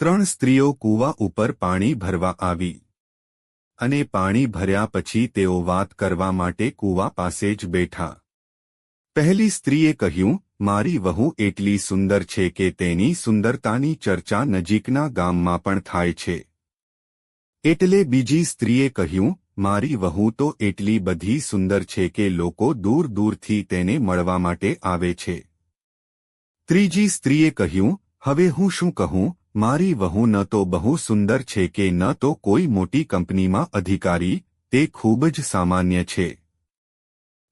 ત્રણ સ્ત્રીઓ કૂવા ઉપર પાણી ભરવા આવી અને પાણી ભર્યા પછી તેઓ વાત કરવા માટે કૂવા પાસે જ બેઠા. પહેલી સ્ત્રીએ કહ્યું, મારી વહુ એટલી સુંદર છે કે તેની સુંદરતાની ચર્ચા નજીકના ગામમાં પણ થાય છે. એટલે બીજી સ્ત્રીએ કહ્યું, મારી વહુ તો એટલી બધી સુંદર છે કે લોકો દૂર દૂરથી તેને મળવા માટે આવે છે. ત્રીજી સ્ત્રીએ કહ્યું, હવે હું શું કહું? મારી વહુ ન તો બહુ સુંદર છે કે ન તો કોઈ મોટી કંપનીમાં અધિકારી, તે ખૂબ જ સામાન્ય છે.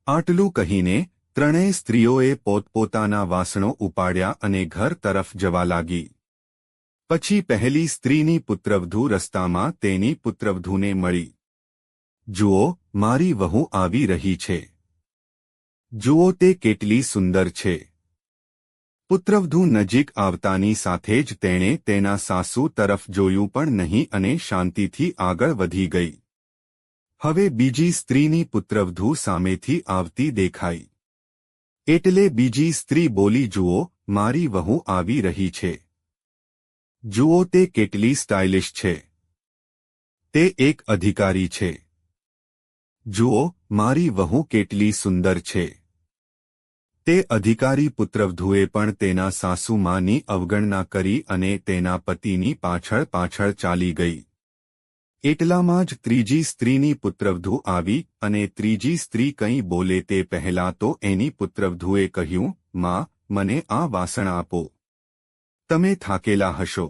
આટલું કહીને, ત્રણેય સ્ત્રીઓએ પોતપોતાના વાસણો ઉપાડ્યા અને ઘર તરફ જવા લાગી. પછી પહેલી સ્ત્રીની પુત્રવધુ રસ્તામાં તેની પુત્રવધુને મળી. જુઓ, મારી વહુ આવી રહી છે. જુઓ તે કેટલી સુંદર છે. પુત્રવધુ નજીક આવતાની સાથે જ તેણે તેના સાસુ તરફ જોયું પણ નહીં અને શાંતિથી આગળ વધી ગઈ. હવે બીજી સ્ત્રીની પુત્રવધુ સામેથી આવતી દેખાઈ. એટલે બીજી સ્ત્રી બોલી, જુઓ, મારી વહુ આવી રહી છે. જુઓ, તે કેટલી સ્ટાઇલિશ છે. તે એક અધિકારી છે. જુઓ, મારી વહુ કેટલી સુંદર છે. તે અધિકારી પુત્રવધુએ પણ તેના સાસુમાની અવગણના કરી અને તેના પતિની પાછળ પાછળ ચાલી ગઈ. એટલામાં જ ત્રીજી સ્ત્રીની પુત્રવધુ આવી અને ત્રીજી સ્ત્રી કંઈ બોલે તે પહેલા તો એની પુત્રવધુએ કહ્યું, માં, મને આ વાસણ આપો. તમે થાકેલા હશો.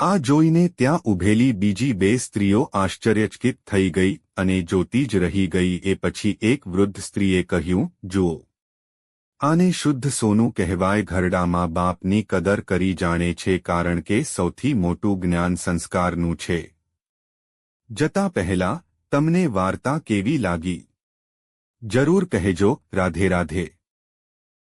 આ જોઈને ત્યાં ઊભેલી બીજી બે સ્ત્રીઓ આશ્ચર્યચકિત થઈ ગઈ અને જોતી જ રહી ગઈ એ પછી એક વૃદ્ધ સ્ત્રીએ કહ્યું, જુઓ આને શુદ્ધ સોનું કહેવાય. ઘરડામાં બાપની કદર કરી જાણે છે કારણ કે સૌથી મોટું જ્ઞાન સંસ્કારનું છે. જતા પહેલા, તમને વાર્તા કેવી લાગી? જરૂર કહેજો. રાધે રાધે.